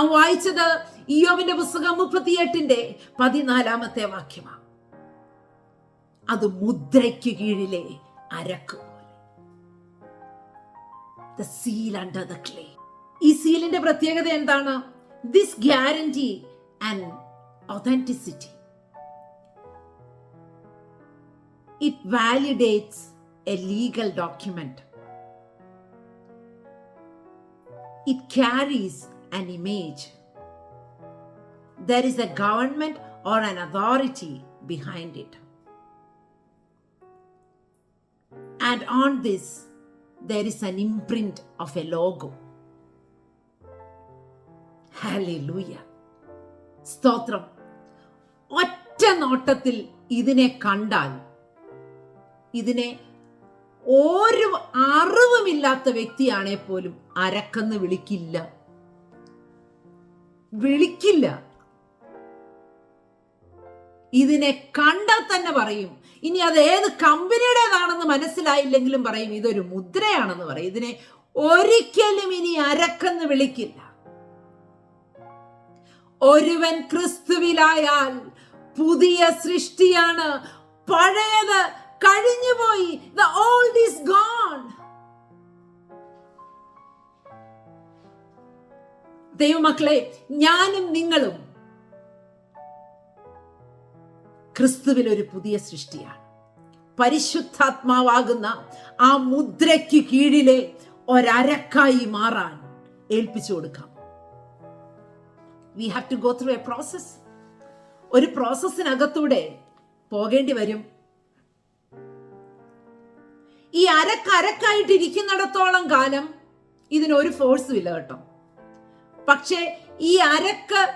നാം വായിച്ചത് ഇയോവിന്റെ പുസ്തകം മുപ്പത്തിയെട്ടിന്റെ പതിനാലാമത്തെ വാക്യമാണ്. അത് മുദ്രയ്ക്ക് കീഴിലെ അരക്ക് പോലെ. ഈ സീലിന്റെ പ്രത്യേകത എന്താണ്? This guarantee and authenticity it validates a legal document it carries an image. There is a government or an authority behind it. And on this, there is an imprint of a logo. Hallelujah. സ്തോത്രം ഒറ്റ നോട്ടത്തിൽ ഇതിനെ കണ്ടാൽ ഇതിനെ ഒരു അറിവുമില്ലാത്ത വ്യക്തിയാണെ പോലും അരക്കെന്ന് വിളിക്കില്ല വിളിക്കില്ല. ഇതിനെ കണ്ടാൽ തന്നെ പറയും. ഇനി അത് ഏത് കമ്പനിയുടേതാണെന്ന് മനസ്സിലായില്ലെങ്കിലും പറയും. ഇതൊരു മുദ്രയാണെന്ന് പറയും. ഇതിനെ ഒരിക്കലും ഇനി അരക്കെന്ന് വിളിക്കില്ല. ഒരുവൻ ക്രിസ്തുവിലായാൽ പുതിയ സൃഷ്ടിയാണ്. പഴയത് കഴിഞ്ഞുപോയി. ദ ഓൾഡ് ഈസ് ഗോൺ ദൈവമക്കളെ ഞാനും നിങ്ങളും ക്രിസ്തുവിൽ ഒരു പുതിയ സൃഷ്ടിയാണ്. പരിശുദ്ധാത്മാവാകുന്ന ആ മുദ്രയ്ക്ക് കീഴിലെ ഒരരക്കായി മാറാൻ ഏൽപ്പിച്ചു കൊടുക്കാം. We have to go through a process ഒരു പ്രോസസ്സിനകത്തൂടെ പോകേണ്ടി വരും. ഈ അരക്കരക്കായിട്ടിരിക്കുന്നിടത്തോളം കാലം ഇതിനൊരു ഫോഴ്സും ഇല്ല കേട്ടോ. പക്ഷേ ഈ അരക്ക്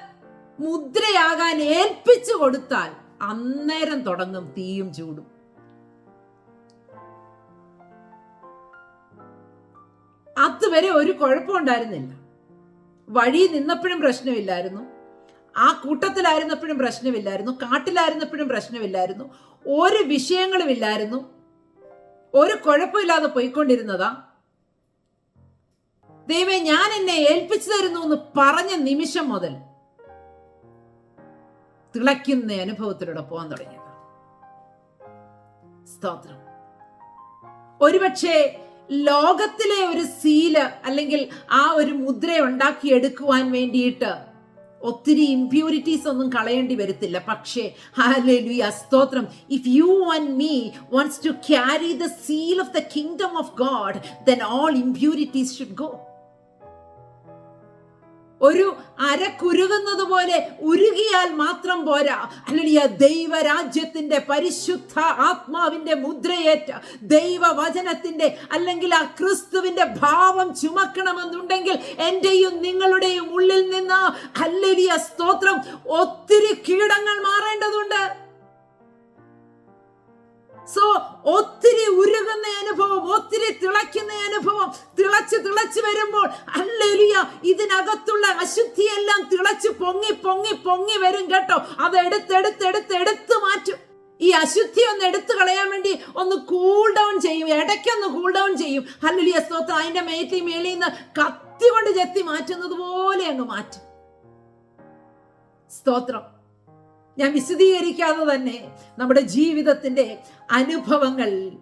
മുദ്രയാകാൻ ഏൽപ്പിച്ചു കൊടുത്താൽ അന്നേരം തുടങ്ങും തീയും ചൂടും. അതുവരെ ഒരു കുഴപ്പമുണ്ടായിരുന്നില്ല വഴി നിന്നപ്പോഴും പ്രശ്നമില്ലായിരുന്നു. ആ കൂട്ടത്തിലായിരുന്നപ്പോഴും പ്രശ്നമില്ലായിരുന്നു. കാട്ടിലായിരുന്നപ്പോഴും പ്രശ്നമില്ലായിരുന്നു. ഒരു വിഷയങ്ങളുമില്ലായിരുന്നു ഒരു കുഴപ്പമില്ലാതെ പോയിക്കൊണ്ടിരുന്നതാ. ദൈവം ഞാൻ എന്നെ ഏൽപ്പിച്ചു തരുന്നു എന്ന് പറഞ്ഞ നിമിഷം മുതൽ തിളയ്ക്കുന്ന അനുഭവത്തിലൂടെ പോകാൻ തുടങ്ങിയത്. സ്തോത്രം. ഒരുപക്ഷെ ലോകത്തിലെ ഒരു സീൽ അല്ലെങ്കിൽ ആ ഒരു മുദ്ര ഉണ്ടാക്കി എടുക്കുവാൻ വേണ്ടിയിട്ട് ഒത്തിരി ഇംപ്യൂരിറ്റീസ് ഒന്നും കളയേണ്ടി വരത്തില്ല. പക്ഷേ ഹാലലുയ സ്തോത്രം. If you and me wants to carry the seal of the kingdom of God then all impurities should go ഒരു അര കുരുകുന്നത് പോലെ ഉരുകിയാൽ മാത്രം പോരാ. അല്ലെങ്കിൽ ദൈവരാജ്യത്തിന്റെ പരിശുദ്ധ ആത്മാവിന്റെ മുദ്രയേറ്റ ദൈവവചനത്തിന്റെ അല്ലെങ്കിൽ ആ ക്രിസ്തുവിന്റെ ഭാവം ചുമക്കണമെന്നുണ്ടെങ്കിൽ എന്റെയും നിങ്ങളുടെയും ഉള്ളിൽ നിന്ന് അല്ലലിയ സ്തോത്രം ഒത്തിരി കീടങ്ങൾ മാറേണ്ടതുണ്ട്. സോ ഒത്തിരി ഉരുകുന്ന അനുഭവം ഒത്തിരി തിളയ്ക്കുന്ന അനുഭവം തിളച്ച് തിളച്ച് വരുമ്പോൾ അല്ലെലിയ ഇതിനകത്തുള്ള അശുദ്ധിയെല്ലാം തിളച്ച് പൊങ്ങി പൊങ്ങി പൊങ്ങി വരും കേട്ടോ. അത് എടുത്തെടുത്ത് എടുത്ത് എടുത്ത് മാറ്റും. ഈ അശുദ്ധി ഒന്ന് എടുത്തു കളയാൻ വേണ്ടി ഒന്ന് കൂൾ ഡൗൺ ചെയ്യും. ഇടയ്ക്കൊന്ന് കൂൾ ഡൗൺ ചെയ്യും. അല്ലെലിയ സ്തോത്രം. അതിന്റെ മേറ്റി മേളിൽ നിന്ന് കത്തി കൊണ്ട് ചെത്തി മാറ്റുന്നത് പോലെ അങ്ങ് മാറ്റും. സ്തോത്രം. ഞാൻ വിശദീകരിക്കാതെ തന്നെ നമ്മുടെ ജീവിതത്തിന്റെ അനുഭവങ്ങൾ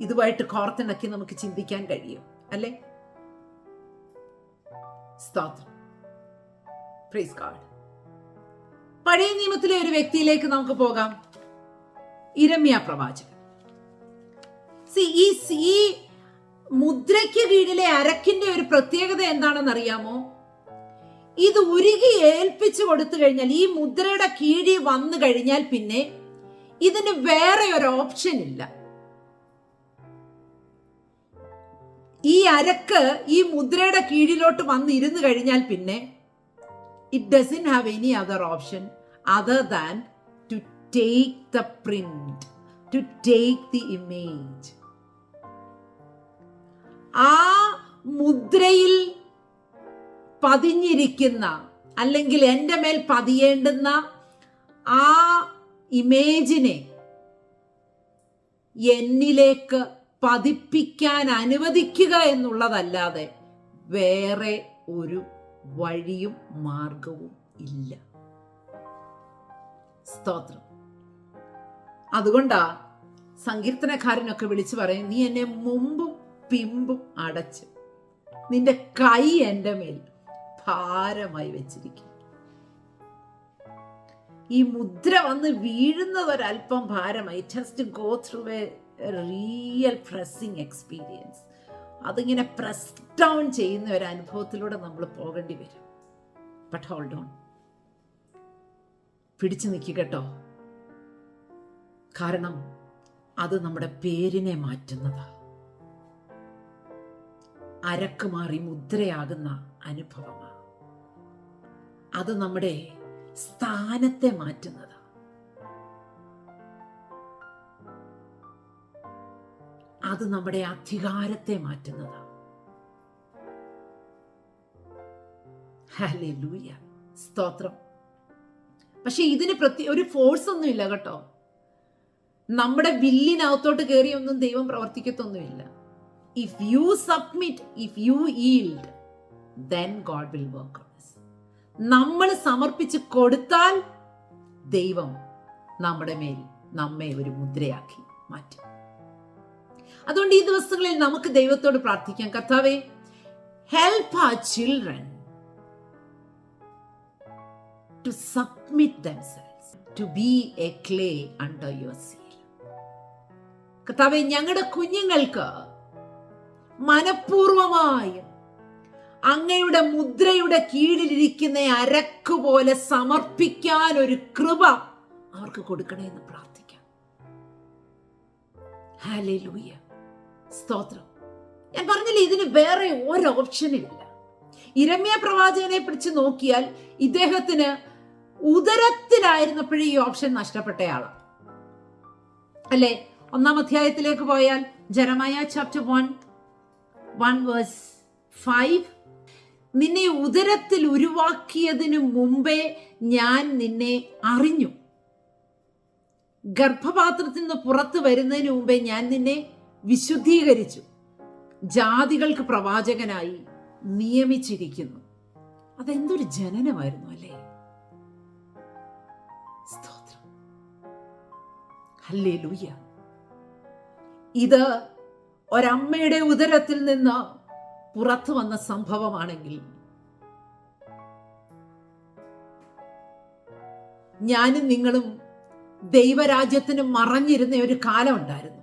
ഇതുമായിട്ട് കോർത്തിണക്കി നമുക്ക് ചിന്തിക്കാൻ കഴിയും അല്ലേ? സ്തോത്രം. പഴയ നിയമത്തിലെ ഒരു വ്യക്തിയിലേക്ക് നമുക്ക് പോകാം. ഇരമ്യ പ്രവാചകൻ. സി ഈ മുദ്രയ്ക്ക് കീഴിലെ അരക്കിന്റെ ഒരു പ്രത്യേകത എന്താണെന്ന് അറിയാമോ ഇത് ഉരുകി ഏൽപ്പിച്ചു കൊടുത്തു കഴിഞ്ഞാൽ ഈ മുദ്രയുടെ കീഴിൽ വന്നു കഴിഞ്ഞാൽ പിന്നെ ഇതിന് വേറെ ഒരു ഓപ്ഷൻ ഇല്ല. ഈ അരക്ക് ഈ മുദ്രയുടെ കീഴിലോട്ട് വന്നിരുന്നു കഴിഞ്ഞാൽ പിന്നെ it doesn't have any other option other than to take the print to take the image ആ മുദ്രയിൽ പതിഞ്ഞിരിക്കുന്ന അല്ലെങ്കിൽ എന്റെ മേൽ പതിയേണ്ടുന്ന ആ ഇമേജിനെ എന്നിലേക്ക് പതിപ്പിക്കാൻ അനുവദിക്കുക എന്നുള്ളതല്ലാതെ വേറെ ഒരു വഴിയും മാർഗവും ഇല്ല. സ്തോത്രം. അതുകൊണ്ടാ സങ്കീർത്തനക്കാരനൊക്കെ വിളിച്ചു പറയും നീ എന്നെ മുമ്പും പിമ്പും അടച്ച് നിന്റെ കൈ എന്റെ മേൽ ഭാരമായി വെച്ചിരിക്കും ഈ മുദ്ര വന്ന് വീഴുന്നത് ഒരല്പം ഭാരമായി. Just go through a real pressing experience അതിങ്ങനെ പ്രസ് ഡൗൺ ചെയ്യുന്ന ഒരു അനുഭവത്തിലൂടെ നമ്മൾ പോകേണ്ടി വരും. ബട്ട് ഹോൾഡ് ഓൺ പിടിച്ചു നിൽക്കുക കാരണം അത് നമ്മുടെ പേരിനെ മാറ്റുന്നതാ. അരക്ക് മാറി മുദ്രയാകുന്ന അനുഭവമാണ്. അത് നമ്മുടെ സ്ഥാനത്തെ മാറ്റുന്നതാ. അത് നമ്മുടെ അധികാരത്തെ മാറ്റുന്നതാ. സ്തോത്രം. പക്ഷെ ഇതിന് പ്രത്യേക ഒരു ഫോഴ്സ് ഒന്നും ഇല്ല കേട്ടോ. നമ്മുടെ വില്ലിനകത്തോട്ട് കയറിയൊന്നും ദൈവം പ്രവർത്തിക്കത്തൊന്നുമില്ല. If you submit if you yield then God will work നമ്മൾ സമർപ്പിച്ച് കൊടുത്താൽ ദൈവം നമ്മുടെ മേൽ നമ്മെ ഒരു മുദ്രയാക്കി മാറ്റും. അതുകൊണ്ട് ഈ ദിവസങ്ങളിൽ നമുക്ക് ദൈവത്തോട് പ്രാർത്ഥിക്കാം. കർത്താവേ ഹെൽപ്പ് ആ children to submit themselves to be a clay under your seal കർത്താവെ ഞങ്ങളുടെ കുഞ്ഞുങ്ങൾക്ക് മനഃപൂർവമായും അങ്ങയുടെ മുദ്രയുടെ കീഴിലിരിക്കുന്ന അരക്ക് പോലെ സമർപ്പിക്കാൻ ഒരു കൃപ അവർക്ക് കൊടുക്കണേ എന്ന് പ്രാർത്ഥിക്കാം സ്തോത്രം. ഞാൻ പറഞ്ഞില്ലേ ഇതിന് വേറെ ഒരു ഓപ്ഷനില്ല ഇരമ്യ പ്രവാചകനെ പിടിച്ച് നോക്കിയാൽ ഇദ്ദേഹത്തിന് ഉദരത്തിലായിരുന്നപ്പോഴേ ഈ ഓപ്ഷൻ നഷ്ടപ്പെട്ടയാളാണ് അല്ലെ? ഒന്നാം അധ്യായത്തിലേക്ക് പോയാൽ ജനമായ chapter one one verse five നിന്നെ ഉദരത്തിൽ ഉരുവാക്കിയതിനു മുമ്പേ ഞാൻ നിന്നെ അറിഞ്ഞു. ഗർഭപാത്രത്തിൽ നിന്ന് പുറത്തു വരുന്നതിന് മുമ്പേ ഞാൻ നിന്നെ വിശുദ്ധീകരിച്ചു. ജാതികൾക്ക് പ്രവാചകനായി നിയമിച്ചിരിക്കുന്നു. അതെന്തൊരു ജനനമായിരുന്നു അല്ലേ? സ്തോത്രം. ഇത് ഒരമ്മയുടെ ഉദരത്തിൽ നിന്ന് പുറത്തു വന്ന സംഭവമാണെങ്കിൽ ഞാനും നിങ്ങളും ദൈവരാജ്യത്തിന് മറഞ്ഞിരുന്ന ഒരു കാലം ഉണ്ടായിരുന്നു.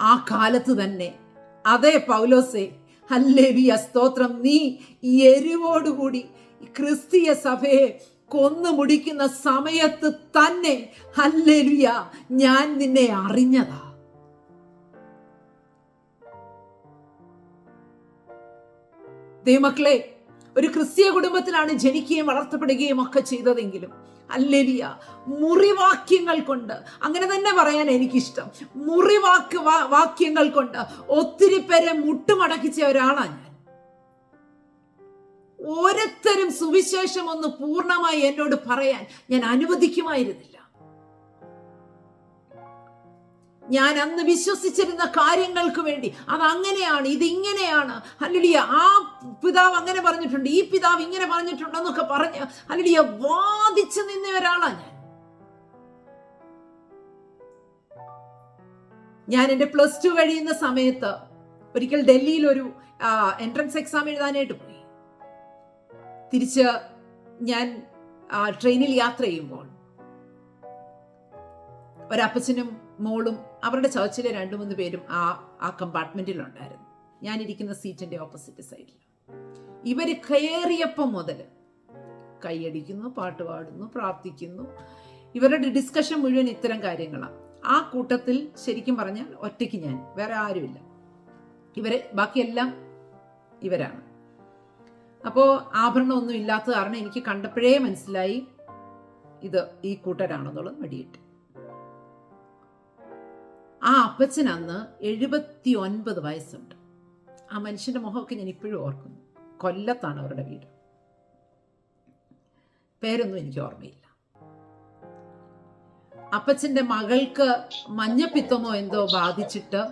ആ കാലത്ത് തന്നെ അതേ പൗലോസെ ഹല്ലേലിയ സ്തോത്രം. നീ എരിവോടുകൂടി ക്രിസ്തീയ സഭയെ കൊന്നു മുടിക്കുന്ന സമയത്ത് തന്നെ ഹല്ലേലിയ ഞാൻ നിന്നെ അറിഞ്ഞതാ. ദൈവമക്കളെ ഒരു ക്രിസ്തീയ കുടുംബത്തിലാണ് ജനിക്കുകയും വളർത്തപ്പെടുകയും ഒക്കെ ചെയ്തതെങ്കിലും അല്ലെലിയ മുറിവാക്യങ്ങൾ കൊണ്ട് അങ്ങനെ തന്നെ പറയാൻ എനിക്കിഷ്ടം. മുറിവാക്ക് വാക്യങ്ങൾ കൊണ്ട് ഒത്തിരി പേരെ മുട്ടുമടക്കിച്ച ഒരാളാണ് ഞാൻ. ഓരോരുത്തരും സുവിശേഷം ഒന്ന് പൂർണമായി എന്നോട് പറയാൻ ഞാൻ അനുവദിക്കുമായിരുന്നില്ല. ഞാൻ അന്ന് വിശ്വസിച്ചിരുന്ന കാര്യങ്ങൾക്ക് വേണ്ടി. അത് അങ്ങനെയാണ് ഇത് ഇങ്ങനെയാണ്. അല്ലടിയ ആ പിതാവ് അങ്ങനെ പറഞ്ഞിട്ടുണ്ട് ഈ പിതാവ് ഇങ്ങനെ പറഞ്ഞിട്ടുണ്ട് എന്നൊക്കെ പറഞ്ഞ് അല്ലടിയ വാദിച്ചു നിന്ന ഒരാളാണ് ഞാൻ. ഞാൻ എന്റെ പ്ലസ് ടു കഴിയുന്ന സമയത്ത് ഒരിക്കൽ ഡൽഹിയിൽ ഒരു എൻട്രൻസ് എക്സാം എഴുതാനായിട്ട് പോയി. തിരിച്ച് ഞാൻ ട്രെയിനിൽ യാത്ര ചെയ്യുമ്പോൾ ഒരപ്പച്ചനും മോളും അവരുടെ ചർച്ചിലെ രണ്ടു മൂന്ന് പേരും ആ ആ കമ്പാർട്ട്മെന്റിലുണ്ടായിരുന്നു. ഞാനിരിക്കുന്ന സീറ്റിന്റെ ഓപ്പോസിറ്റ് സൈഡിൽ. ഇവർ കയറിയപ്പം മുതൽ കൈയടിക്കുന്നു പാട്ട് പാടുന്നു പ്രാർത്ഥിക്കുന്നു. ഇവരുടെ ഡിസ്കഷൻ മുഴുവൻ ഇത്തരം കാര്യങ്ങളാണ്. ആ കൂട്ടത്തിൽ ശരിക്കും പറഞ്ഞാൽ ഒറ്റയ്ക്ക് ഞാൻ വേറെ ആരുമില്ല. ഇവരെ ബാക്കിയെല്ലാം ഇവരാണ്. അപ്പോൾ ആഭരണമൊന്നും ഇല്ലാത്ത കാരണം എനിക്ക് കണ്ടപ്പോഴേ മനസ്സിലായി ഇത് ഈ കൂട്ടരാണെന്നുള്ളത് മടിയിട്ട് ആ അപ്പച്ചൻ അന്ന് എഴുപത്തി ഒൻപത് വയസ്സുണ്ട്. ആ മനുഷ്യന്റെ മുഖമൊക്കെ ഞാൻ ഇപ്പോഴും ഓർക്കുന്നു. കൊല്ലത്താണ് അവരുടെ വീട്. പേരൊന്നും എനിക്ക് ഓർമ്മയില്ല. അപ്പച്ചന്റെ മകൾക്ക് മഞ്ഞപ്പിത്തമോ എന്തോ ബാധിച്ചിട്ട്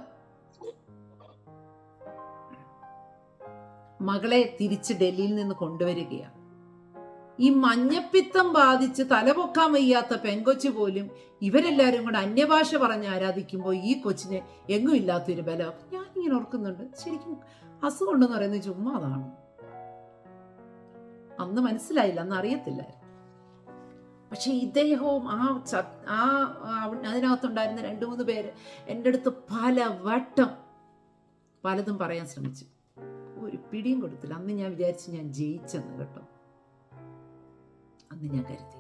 മകളെ തിരിച്ച് ഡൽഹിയിൽ നിന്ന് കൊണ്ടുവരികയാണ്. ഈ മഞ്ഞപ്പിത്തം ബാധിച്ച് തലപൊക്കാൻ വയ്യാത്ത പെങ്കൊച്ചു പോലും ഇവരെല്ലാവരും കൂടെ അന്യഭാഷ പറഞ്ഞ് ആരാധിക്കുമ്പോൾ ഈ കൊച്ചിന് എങ്ങും ഇല്ലാത്തൊരു ബലം. ഞാൻ ഇങ്ങനെ ഓർക്കുന്നുണ്ട്. ശരിക്കും അസുഖം ഉണ്ടെന്ന് പറയുന്നത് ചുമ്മാ അതാണ്. അന്ന് മനസ്സിലായില്ല അന്ന് അറിയത്തില്ലായിരുന്നു. പക്ഷെ ഇദ്ദേഹവും ആ ച- ആ അതിനകത്തുണ്ടായിരുന്ന രണ്ട് മൂന്ന് പേര് എന്റെ അടുത്ത് പല വട്ടം പലതും പറയാൻ ശ്രമിച്ചു. ഒരു പിടിയും കൊടുത്തില്ല. അന്ന് ഞാൻ വിചാരിച്ചു ഞാൻ ജയിച്ചെന്ന് കേട്ടോ. അന്ന് ഞാൻ കരുതി.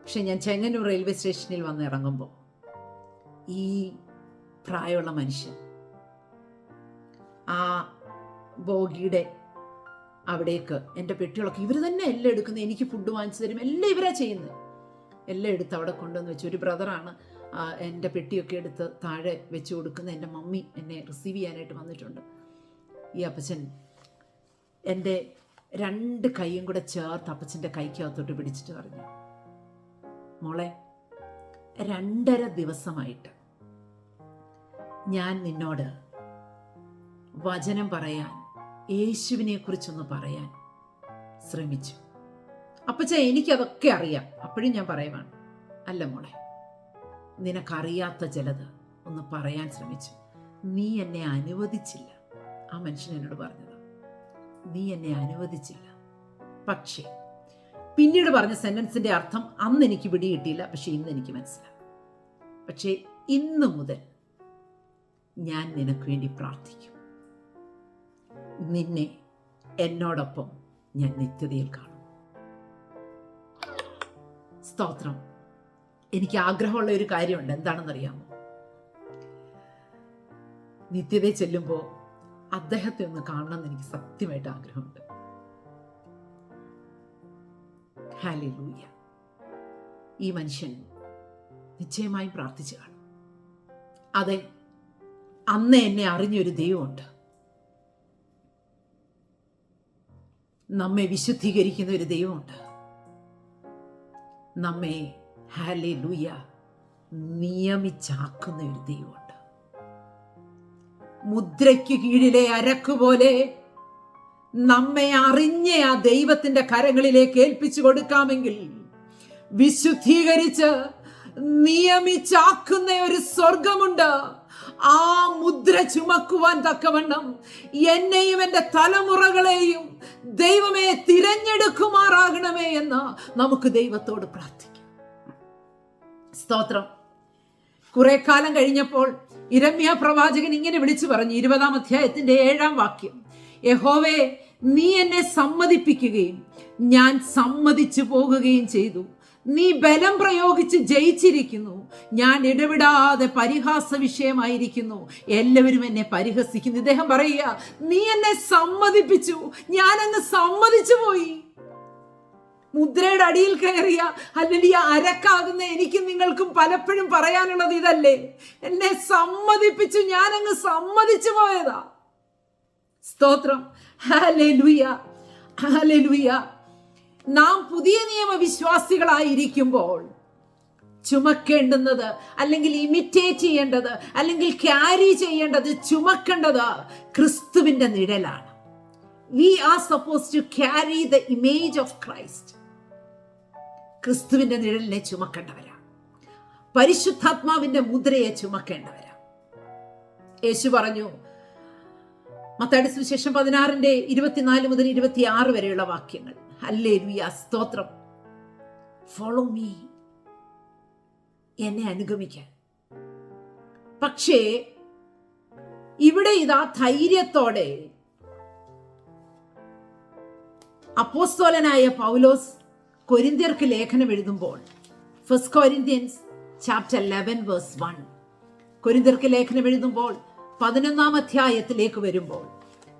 പക്ഷെ ഞാൻ ചെങ്ങന്നൂർ റെയിൽവേ സ്റ്റേഷനിൽ വന്ന് ഇറങ്ങുമ്പോൾ ഈ പ്രായമുള്ള മനുഷ്യൻ ആ ബോഗിയുടെ അവിടേക്ക് എന്റെ പെട്ടികളൊക്കെ ഇവർ തന്നെ എല്ലാം എടുക്കുന്നത് എനിക്ക് ഫുഡ് വാങ്ങിച്ചു തരും. എല്ലാം ഇവരാ ചെയ്യുന്നത് എല്ലാം എടുത്ത് അവിടെ കൊണ്ടുവന്ന് വെച്ചു. ഒരു ബ്രദറാണ് എന്റെ പെട്ടിയൊക്കെ എടുത്ത് താഴെ വെച്ച് കൊടുക്കുന്ന. എന്റെ മമ്മി എന്നെ റിസീവ് ചെയ്യാനായിട്ട് വന്നിട്ടുണ്ട്. ഈ അപ്പച്ചൻ എന്റെ രണ്ട് കൈയും കൂടെ ചേർത്ത് അപ്പച്ചന്റെ കൈക്കകത്തോട്ട് പിടിച്ചിട്ട് പറഞ്ഞു മോളെ രണ്ടര ദിവസമായിട്ട് ഞാൻ നിന്നോട് വചനം പറയാൻ യേശുവിനെ കുറിച്ചൊന്ന് പറയാൻ ശ്രമിച്ചു. അപ്പച്ച എനിക്കതൊക്കെ അറിയാം. അപ്പോഴും ഞാൻ പറയുവാണ് അല്ല മോളെ നിനക്കറിയാത്ത ചിലത് ഒന്ന് പറയാൻ ശ്രമിച്ചു. നീ എന്നെ അനുവദിച്ചില്ല ആ മനുഷ്യൻ എന്നോട് പറഞ്ഞത്. നീ എന്നെ അനുവദിച്ചില്ല. പക്ഷേ പിന്നീട് പറഞ്ഞ സെന്റൻസിന്റെ അർത്ഥം അന്ന് എനിക്ക് പിടികിട്ടിയില്ല പക്ഷെ ഇന്ന് എനിക്ക് മനസ്സിലാവും പക്ഷേ ഇന്ന് മുതൽ ഞാൻ നിനക്ക് വേണ്ടി പ്രാർത്ഥിക്കും. നിന്നെ എന്നോടൊപ്പം ഞാൻ നിത്യതയിൽ കാണും. സ്തോത്രം. എനിക്ക് ആഗ്രഹമുള്ള ഒരു കാര്യമുണ്ട്. എന്താണെന്നറിയാമോ? നിത്യതയിൽ ചെല്ലുമ്പോൾ അദ്ദേഹത്തെ ഒന്ന് കാണണം എന്ന് എനിക്ക് സത്യമായിട്ട് ആഗ്രഹമുണ്ട്. ഹാലിലൂയ ഈ മനുഷ്യൻ നിശ്ചയമായും പ്രാർത്ഥിച്ചു കാണും. അതെ അന്ന് എന്നെ അറിഞ്ഞൊരു ദൈവമുണ്ട്. നമ്മെ വിശുദ്ധീകരിക്കുന്ന ഒരു ദൈവമുണ്ട്. നമ്മെ ഹാലേ ലൂയ നിയമിച്ചാക്കുന്ന ഒരു ദൈവമുണ്ട്. മുദ്രയ്ക്ക് കീഴിലെ അരക്കുപോലെ നമ്മെ അറിഞ്ഞ ആ ദൈവത്തിന്റെ കരങ്ങളിലേക്ക് ഏൽപ്പിച്ചു കൊടുക്കാമെങ്കിൽ വിശുദ്ധീകരിച്ച് നിയമിച്ചാക്കുന്ന ഒരു സ്വർഗമുണ്ട്. ആ മുദ്ര ചുമക്കുവാൻ തക്കവണ്ണം എന്നെയും എന്റെ തലമുറകളെയും ദൈവമേ തിരഞ്ഞെടുക്കുമാറാകണമേ എന്ന് നമുക്ക് ദൈവത്തോട് പ്രാർത്ഥിക്കാം. സ്തോത്രം. കുറെ കാലം കഴിഞ്ഞപ്പോൾ ഇരമ്യ പ്രവാചകൻ ഇങ്ങനെ വിളിച്ചു പറഞ്ഞു ഇരുപതാം അധ്യായത്തിന്റെ ഏഴാം വാക്യം. യഹോവേ നീ എന്നെ സമ്മതിപ്പിക്കുകയും ഞാൻ സമ്മതിച്ചു പോകുകയും ചെയ്തു. നീ ബലം പ്രയോഗിച്ച് ജയിച്ചിരിക്കുന്നു. ഞാൻ ഇടപെടാതെ പരിഹാസ വിഷയമായിരിക്കുന്നു. എല്ലാവരും എന്നെ പരിഹസിക്കുന്നു. ഇദ്ദേഹം പറയുക നീ എന്നെ സമ്മതിപ്പിച്ചു. ഞാൻ അങ്ങ് സമ്മതിച്ചു പോയി. മുദ്രയുടെ അടിയിൽ കയറിയ അല്ലെങ്കിൽ അരക്കാകുന്ന എനിക്കും നിങ്ങൾക്കും പലപ്പോഴും പറയാനുള്ളത് ഇതല്ലേ? എന്നെ സമ്മതിപ്പിച്ചു ഞാൻ അങ്ങ് സമ്മതിച്ചു പോയതാ. സ്തോത്രം. നാം പുതിയ നിയമ വിശ്വാസികളായിരിക്കുമ്പോൾ ചുമക്കേണ്ടുന്നത് അല്ലെങ്കിൽ ഇമിറ്റേറ്റ് ചെയ്യേണ്ടത് അല്ലെങ്കിൽ ക്യാരി ചെയ്യേണ്ടത് ചുമക്കേണ്ടത് ക്രിസ്തുവിന്റെ നിഴലാണ്. We are supposed to carry the image of Christ ക്രിസ്തുവിന്റെ നിഴലിനെ ചുമക്കേണ്ടവരാ. പരിശുദ്ധാത്മാവിന്റെ മുദ്രയെ ചുമക്കേണ്ടവരാ. യേശു പറഞ്ഞു മത്താടി സുവിശേഷം പതിനാറിന്റെ ഇരുപത്തിനാല് മുതൽ ഇരുപത്തിയാറ് വരെയുള്ള വാക്യങ്ങൾ. അല്ലേ ലുയ സ്തോത്രം. ഫോളോ മീ എന്നെ അനുഗമിക്കാൻ പക്ഷേ ഇവിടെ ഇതാ ധൈര്യത്തോടെ അപ്പോസ്തോലനായ പൗലോസ് കൊരിന്ത്യർക്ക് ലേഖനം എഴുതുമ്പോൾ first Corinthians chapter eleven verse one കൊരിന്ത്യർക്ക് ലേഖനം എഴുതുമ്പോൾ പതിനൊന്നാം അധ്യായത്തിലേക്ക് വരുമ്പോൾ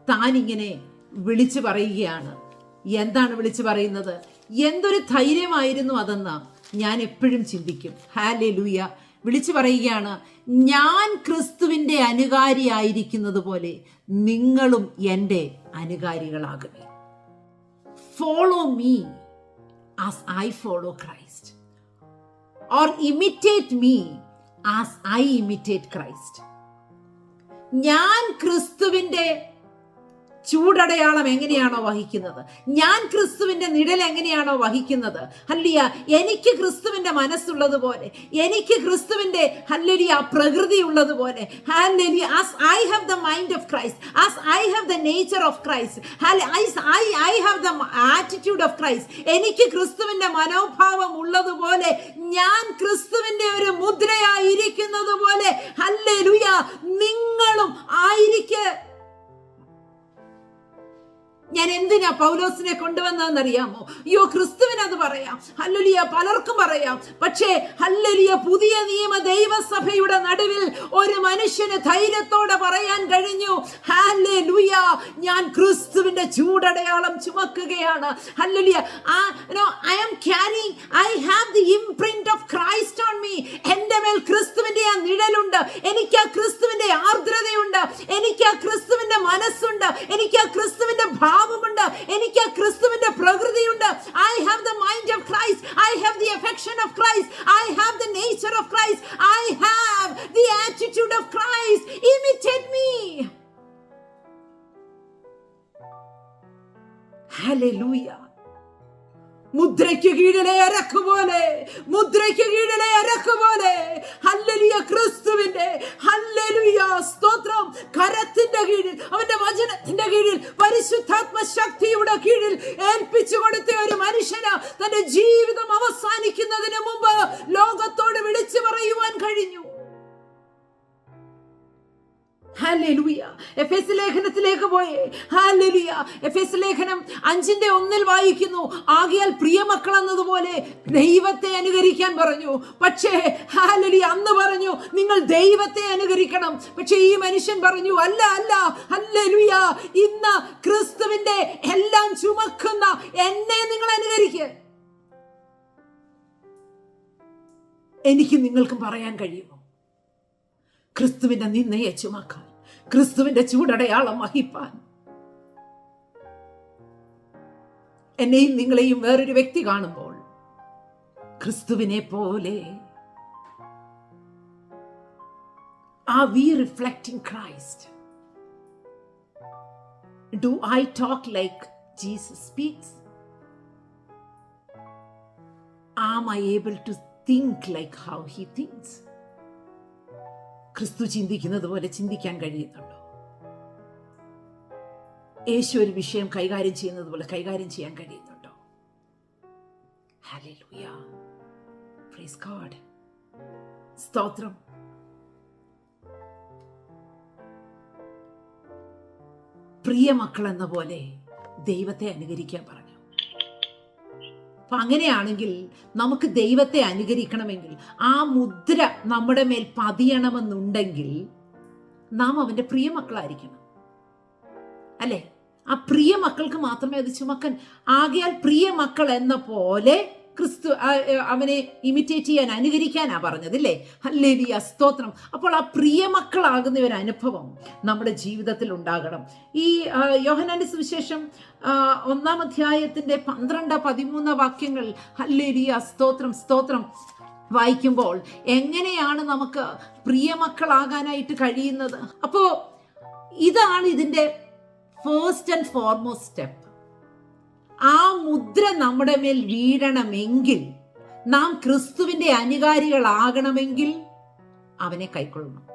താൻ ഇങ്ങനെ വിളിച്ചു പറയുകയാണ്. എന്താണ് വിളിച്ചു പറയുന്നത്? എന്തൊരു ധൈര്യമായിരുന്നു അതെന്ന് ഞാൻ എപ്പോഴും ചിന്തിക്കും. ഹാലെ ലൂയ വിളിച്ചു പറയുകയാണ് ഞാൻ ക്രിസ്തുവിന്റെ അനുകാരിയായിരിക്കുന്നത് പോലെ നിങ്ങളും എന്റെ അനുകാരികളാകുമേ follow me as I follow Christ or imitate me as I imitate Christ ഞാൻ ക്രിസ്തുവിന്റെ ചൂടടയാളം എങ്ങനെയാണോ വഹിക്കുന്നത്? ഞാൻ ക്രിസ്തുവിന്റെ നിഴൽ എങ്ങനെയാണോ വഹിക്കുന്നത്? ഹല്ലിയ എനിക്ക് ക്രിസ്തുവിന്റെ മനസ്സുള്ളതുപോലെ എനിക്ക് ക്രിസ്തുവിന്റെ ആ പ്രകൃതി ഉള്ളതുപോലെ ഹല്ലരി as I have the mind of Christ as I have the nature of Christ I I have the attitude of Christ എനിക്ക് ക്രിസ്തുവിന്റെ മനോഭാവം ഉള്ളതുപോലെ ഞാൻ ക്രിസ്തുവിന്റെ ഒരു മുദ്രയായിരിക്കുന്നത് പോലെ നിങ്ങളും ആയിരിക്കെ ഞാൻ എന്തിനാ പൗലോസിനെ കൊണ്ടുവന്നതെന്നറിയാമോ? അയ്യോ ക്രിസ്തുവിന് അത് പറയാം. ഹല്ലലിയ പലർക്കും പറയാം. പക്ഷേ ഹല്ലലിയ പുതിയ നിയമ ദൈവസഭയുടെ നടുവിൽ ഒരു മനുഷ്യന് ധൈര്യത്തോടെ പറയാൻ കഴിഞ്ഞു. ഹല്ലേലൂയ ഞാൻ ക്രിസ്തുവിന്റെ ചൂടടയാളം ചുമക്കുകയാണ്. Hallelujah I am carrying I have the imprint of Christ on me എന്റെ മേൽ ക്രിസ്തുവിന്റെ ആ നിഴലുണ്ട്. എനിക്ക് ആ ക്രിസ്തുവിന്റെ ആർദ്രതയുണ്ട്. എനിക്ക് ആ ക്രിസ്തുവിന്റെ മനസ്സുണ്ട്. എനിക്ക് ആ ക്രിസ്തുവിന്റെ എനിക്ക് ആ ക്രിസ്തുവിന്റെ പ്രകൃതിയുണ്ട്. I have the mind of Christ I have the affection of Christ I have the nature of Christ I have the attitude of Christ imitate me hallelujah മുദ്രയ്ക്ക് കീഴിലെ അരക്ക് പോലെ മുദ്രയ്ക്ക് കീഴിലെ അരക്ക് പോലെ ഹല്ലലിയ ക്രിസ്തുവിന്റെ ഹല്ലലിയ സ്തോത്രം. കരത്തിന്റെ കീഴിൽ അവന്റെ വചനത്തിന്റെ കീഴിൽ പരിശുദ്ധാത്മ ശക്തിയുടെ കീഴിൽ ഏൽപ്പിച്ചു കൊടുത്ത ഒരു മനുഷ്യന് തന്റെ ജീവിതം അവസാനിക്കുന്നതിന് മുമ്പ് ലോകത്തോട് വിളിച്ചു പറയുവാൻ കഴിഞ്ഞു. ഹാലലുയ. ലേഖനത്തിലേക്ക് പോയേ. ഹാലലുയ. എഫ് എസ് ലേഖനം അഞ്ചിന്റെ ഒന്നിൽ വായിക്കുന്നു. ആകിയാൽ പ്രിയമക്കൾ എന്നതുപോലെ ദൈവത്തെ അനുകരിക്കാൻ പറഞ്ഞു. പക്ഷേ ഹാലലി അന്ന് പറഞ്ഞു നിങ്ങൾ ദൈവത്തെ അനുകരിക്കണം. പക്ഷേ ഈ മനുഷ്യൻ പറഞ്ഞു അല്ല അല്ല ഹല്ലേലൂയ ഇന്ന് ക്രിസ്തുവിന്റെ എല്ലാം ചുമക്കുന്ന എന്നെ നിങ്ങൾ അനുകരിക്കുക എനിക്ക് നിങ്ങൾക്കും പറയാൻ കഴിയുമോ ക്രിസ്തുവിന്റെ നിന്നയെ ചുമക്കാൻ ക്രിസ്തുവിന്റെ ചൂടടയാളം വഹിപ്പാൻ എന്നെയും നിങ്ങളെയും വേറൊരു വ്യക്തി കാണുമ്പോൾ ക്രിസ്തുവിനെ പോലെ Are we reflecting Christ? Do I talk like Jesus speaks? Am I able to think like how he thinks? ക്രിസ്തു ചിന്തിക്കുന്നത് പോലെ ചിന്തിക്കാൻ കഴിയുന്നുണ്ടോ? യേശു ഒരു വിഷയം കൈകാര്യം ചെയ്യുന്നത് പോലെ കൈകാര്യം ചെയ്യാൻ കഴിയുന്നുണ്ടോ? ഗോഡ്. സ്തോത്രം. പ്രിയ മക്കൾ എന്ന പോലെ ദൈവത്തെ അനുകരിക്കാൻ പറഞ്ഞു അപ്പൊ അങ്ങനെയാണെങ്കിൽ നമുക്ക് ദൈവത്തെ അനുകരിക്കണമെങ്കിൽ ആ മുദ്ര നമ്മുടെ മേൽ പതിയണമെന്നുണ്ടെങ്കിൽ നാം അവന്റെ പ്രിയ മക്കളായിരിക്കണം. അല്ലേ? ആ പ്രിയ മക്കൾക്ക് മാത്രമേ അത് ചുമക്കൻ ആകയാൽ പ്രിയ മക്കൾ എന്ന പോലെ ക്രിസ്തു അവനെ ഇമിറ്റേറ്റ് ചെയ്യാൻ അനുകരിക്കാനാ പറഞ്ഞത് അല്ലേ ഹല്ലേലൂയ സ്തോത്രം. അപ്പോൾ ആ പ്രിയ മക്കളാകുന്ന ഒരു അനുഭവം നമ്മുടെ ജീവിതത്തിൽ ഉണ്ടാകണം. ഈ യോഹനാന്റെ സുവിശേഷം ഒന്നാം അധ്യായത്തിന്റെ പന്ത്രണ്ട് പതിമൂന്ന് വാക്യങ്ങൾ ഹല്ലേലൂയ സ്തോത്രം സ്തോത്രം വായിക്കുമ്പോൾ എങ്ങനെയാണ് നമുക്ക് പ്രിയമക്കളാകാനായിട്ട് കഴിയുന്നത്? അപ്പോൾ ഇതാണ് ഇതിന്റെ ഫേസ്റ്റ് ആൻഡ് ഫോർമോസ്റ്റ് സ്റ്റെപ്പ് ആ മുദ്ര നമ്മുടെ മേൽ വീഴണമെങ്കിൽ നാം ക്രിസ്തുവിന്റെ അനുകാരികളാകണമെങ്കിൽ അവനെ കൈക്കൊള്ളണം.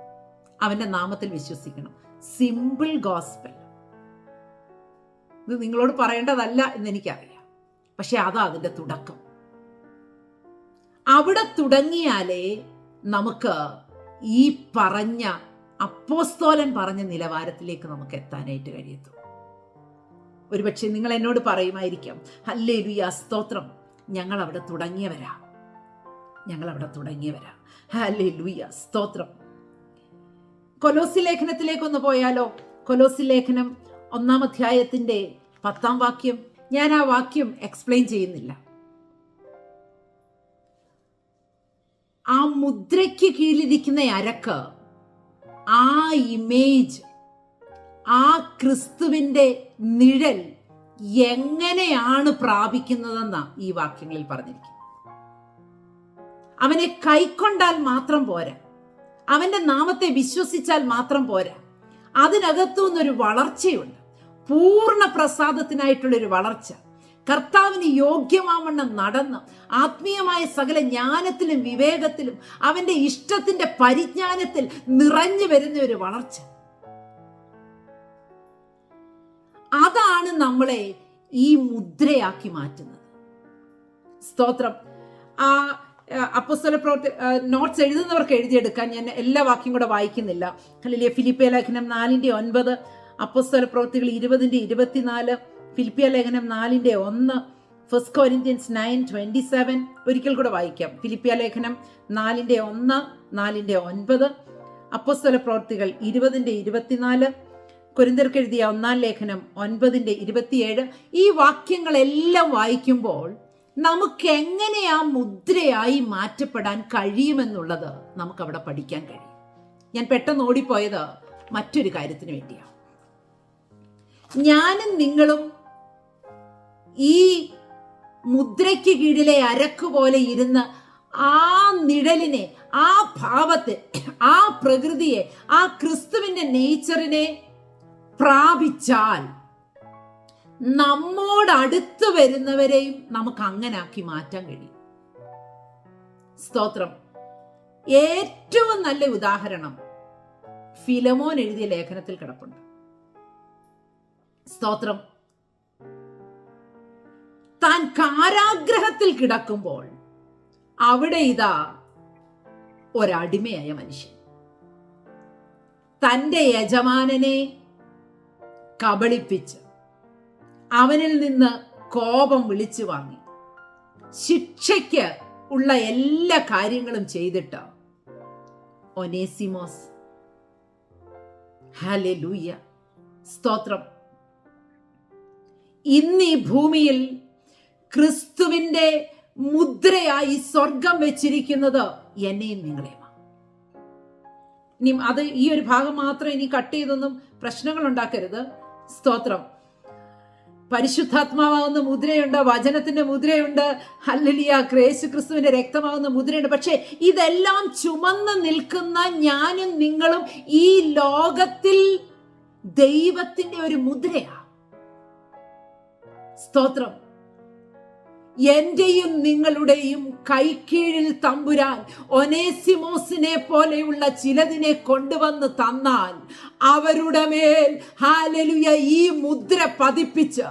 അവന്റെ നാമത്തിൽ വിശ്വസിക്കണം. സിമ്പിൾ ഗോസ്പൽ ഇത് നിങ്ങളോട് പറയേണ്ടതല്ല എന്ന് എനിക്കറിയാം. പക്ഷെ അതാ അതിന്റെ തുടക്കം. അവിടെ തുടങ്ങിയാലേ നമുക്ക് ഈ പറഞ്ഞ അപ്പോസ്തോലൻ പറഞ്ഞ നിലവാരത്തിലേക്ക് നമുക്ക് എത്താനായിട്ട് കഴിയത്തു ഒരുപക്ഷെ നിങ്ങൾ എന്നോട് പറയുമായിരിക്കാം ഹല്ലേ ലുയ സ്തോത്രം. ഞങ്ങൾ അവിടെ തുടങ്ങിയവരാ. ഞങ്ങൾ അവിടെ തുടങ്ങിയവരാ. ഹല്ലേ ലുയ സ്തോത്രം. കൊലോസി ലേഖനത്തിലേക്കൊന്ന് പോയാലോ? കൊലോസി ലേഖനം ഒന്നാം അധ്യായത്തിന്റെ പത്താം വാക്യം. ഞാൻ ആ വാക്യം എക്സ്പ്ലെയിൻ ചെയ്യുന്നില്ല. ആ മുദ്രയ്ക്ക് കീഴിലിരിക്കുന്ന അരക്ക് ആ ഇമേജ് ആ ക്രിസ്തുവിന്റെ നിഴൽ എങ്ങനെയാണ് പ്രാപിക്കുന്നതെന്നാണ് ഈ വാക്യങ്ങളിൽ പറഞ്ഞിരിക്കുന്നത് അവനെ കൈക്കൊണ്ടാൽ മാത്രം പോരാ. അവന്റെ നാമത്തെ വിശ്വസിച്ചാൽ മാത്രം പോരാ. അതിനകത്തു നിന്നൊരു വളർച്ചയുണ്ട്. പൂർണ പ്രസാദത്തിനായിട്ടുള്ളൊരു വളർച്ച. കർത്താവിന് യോഗ്യമാവണ്ണം നടന്ന് ആത്മീയമായ സകല ജ്ഞാനത്തിലും വിവേകത്തിലും അവന്റെ ഇഷ്ടത്തിന്റെ പരിജ്ഞാനത്തിൽ നിറഞ്ഞു വരുന്ന ഒരു വളർച്ച. അതാണ് നമ്മളെ ഈ മുദ്രയാക്കി മാറ്റുന്നത്. സ്തോത്രം. ആ അപ്പസ്തല പ്രവർത്തി നോട്ട്സ് എഴുതുന്നവർക്ക് എഴുതിയെടുക്കാൻ ഞാൻ എല്ലാ വാക്യം കൂടെ വായിക്കുന്നില്ല. അല്ലെങ്കിൽ ഫിലിപ്പിയ ലേഖനം നാലിന്റെ ഒൻപത് അപ്പസ്തല പ്രവർത്തികൾ ഇരുപതിന്റെ ഇരുപത്തിനാല് ഫിലിപ്പിയ ലേഖനം നാലിന്റെ ഒന്ന് first Corinthians nine twenty seven ഒരിക്കൽ കൂടെ വായിക്കാം. ഫിലിപ്പിയ ലേഖനം നാലിന്റെ ഒന്ന് നാലിന്റെ ഒൻപത് അപ്പസ്തല പ്രവർത്തികൾ ഇരുപതിന്റെ ഇരുപത്തിനാല് കുരിന്തർക്ക് എഴുതിയ ഒന്നാം ലേഖനം ഒൻപതിന്റെ ഇരുപത്തിയേഴ് ഈ വാക്യങ്ങളെല്ലാം വായിക്കുമ്പോൾ നമുക്ക് എങ്ങനെ ആ മുദ്രയായി മാറ്റപ്പെടാൻ കഴിയുമെന്നുള്ളത് നമുക്ക് അവിടെ പഠിക്കാൻ കഴിയും. ഞാൻ പെട്ടെന്ന് ഓടിപ്പോയത് മറ്റൊരു കാര്യത്തിന് വേണ്ടിയാണ്. ഞാനും നിങ്ങളും ഈ മുദ്രയ്ക്ക് കീഴിലെ അരക്ക് പോലെ ഇരുന്ന് ആ നിഴലിനെ ആ ഭാവത്തെ ആ പ്രകൃതിയെ ആ ക്രിസ്തുവിന്റെ നേച്ചറിനെ പ്രാപിച്ചാൽ നമ്മോടടുത്ത് വരുന്നവരെയും നമുക്ക് അങ്ങനെ ആക്കി മാറ്റാൻ കഴിയും. സ്തോത്രം. ഏറ്റവും നല്ല ഉദാഹരണം ഫിലമോൻ എഴുതിയ ലേഖനത്തിൽ കിടപ്പുണ്ട്. സ്തോത്രം. താൻ കാരാഗ്രഹത്തിൽ കിടക്കുമ്പോൾ അവിടെ ഇതാ ഒരടിമയായ മനുഷ്യൻ. തന്റെ യജമാനനെ കബളിപ്പിച്ച് അവനിൽ നിന്ന് കോപം വിളിച്ചു വാങ്ങി. ശിക്ഷയ്ക്ക് ഉള്ള എല്ലാ കാര്യങ്ങളും ചെയ്തിട്ട് ഒനേസിമോസ്. ഹാലെ ലൂയ സ്തോത്രം. ഇന്ന് ഈ ഭൂമിയിൽ ക്രിസ്തുവിന്റെ മുദ്രയായി സ്വർഗം വെച്ചിരിക്കുന്നത് എന്നെയും നിങ്ങളെയുമാണ് ഇനി അത് ഈ ഒരു ഭാഗം മാത്രം ഇനി കട്ട് ചെയ്തൊന്നും പ്രശ്നങ്ങൾ ഉണ്ടാക്കരുത്. സ്തോത്രം. പരിശുദ്ധാത്മാവാകുന്ന മുദ്രയുണ്ട് വചനത്തിന്റെ മുദ്രയുണ്ട്. ഹല്ലലിയ. ക്രേശു ക്രിസ്തുവിന്റെ രക്തമാകുന്ന മുദ്രയുണ്ട്. പക്ഷേ ഇതെല്ലാം ചുമന്ന് നിൽക്കുന്ന ഞാനും നിങ്ങളും ഈ ലോകത്തിൽ ദൈവത്തിന്റെ ഒരു മുദ്രയാ. സ്തോത്രം. എന്റെയും നിങ്ങളുടെയും കൈക്കീഴിൽ തമ്പുരാൻ ഒനേസിമോസിനെ പോലെയുള്ള ചിലതിനെ കൊണ്ടുവന്ന് തന്നാൽ അവരുടെ മേൽ ഹാലലുയ ഈ മുദ്ര പതിപ്പിച്ച്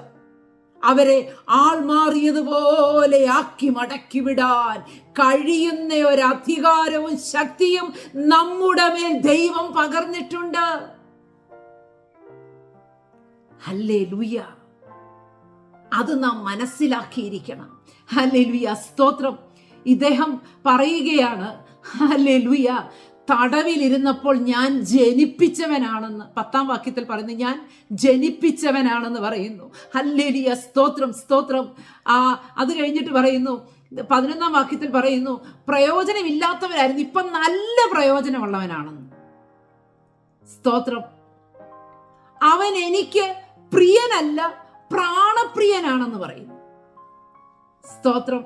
അവരെ ആൾ മാറിയതുപോലെ ആക്കി മടക്കി വിടാൻ കഴിയുന്ന ഒരു അധികാരവും ശക്തിയും നമ്മുടെ മേൽ ദൈവം പകർന്നിട്ടുണ്ട്. അല്ലേ ലൂയ അത് നാം മനസ്സിലാക്കിയിരിക്കണം. ഹല്ലേലൂയ സ്തോത്രം. ഇദ്ദേഹം പറയുകയാണ് ഹല്ലേലൂയ തടവിലിരുന്നപ്പോൾ ഞാൻ ജനിപ്പിച്ചവനാണെന്ന്. പത്താം വാക്യത്തിൽ പറയുന്നു ഞാൻ ജനിപ്പിച്ചവനാണെന്ന് പറയുന്നു. ഹല്ലേലിയ സ്തോത്രം സ്തോത്രം. ആ അത് കഴിഞ്ഞിട്ട് പറയുന്നു പതിനൊന്നാം വാക്യത്തിൽ പറയുന്നു പ്രയോജനമില്ലാത്തവനായിരുന്നു ഇപ്പം നല്ല പ്രയോജനമുള്ളവനാണെന്ന്. സ്തോത്രം. അവൻ എനിക്ക് പ്രിയനല്ല പ്രാണപ്രിയനാണെന്ന് പറയുന്നു സ്തോത്രം.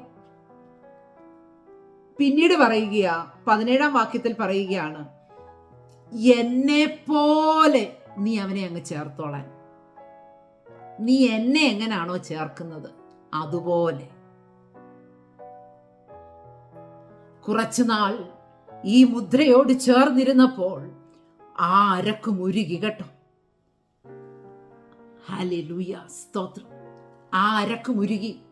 പിന്നീട് പറയുക പതിനേഴാം വാക്യത്തിൽ പറയുകയാണ് എന്നെ പോലെ നീ അവനെ അങ്ങ് ചേർത്തോളാൻ. നീ എന്നെ എങ്ങനെയാണോ ചേർക്കുന്നത്? അതുപോലെ. കുറച്ചുനാൾ ഈ മുദ്രയോട് ചേർന്നിരുന്നപ്പോൾ ആ അരക്ക് മുരുകി കേട്ടോ. ഹാലൂയ സ്തോത്രം. ആ അരക്കും ഉരുകി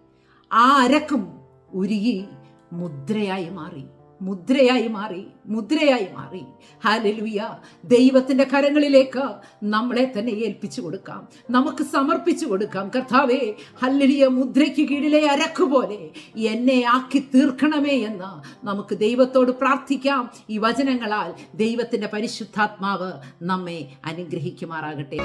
ആ അരക്കും ഉരുകി മുദ്രയായി മാറി മുദ്രയായി മാറി മുദ്രയായി മാറി. ഹാലലുയ ദൈവത്തിന്റെ കരങ്ങളിലേക്ക് നമ്മളെ തന്നെ ഏൽപ്പിച്ചു കൊടുക്കാം. നമുക്ക് സമർപ്പിച്ചു കൊടുക്കാം. കർത്താവേ ഹല്ലലിയ മുദ്രയ്ക്ക് കീഴിലെ അരക്കുപോലെ എന്നെ ആക്കി തീർക്കണമേ എന്ന് നമുക്ക് ദൈവത്തോട് പ്രാർത്ഥിക്കാം. ഈ വചനങ്ങളാൽ ദൈവത്തിന്റെ പരിശുദ്ധാത്മാവ് നമ്മെ അനുഗ്രഹിക്കുമാറാകട്ടെ.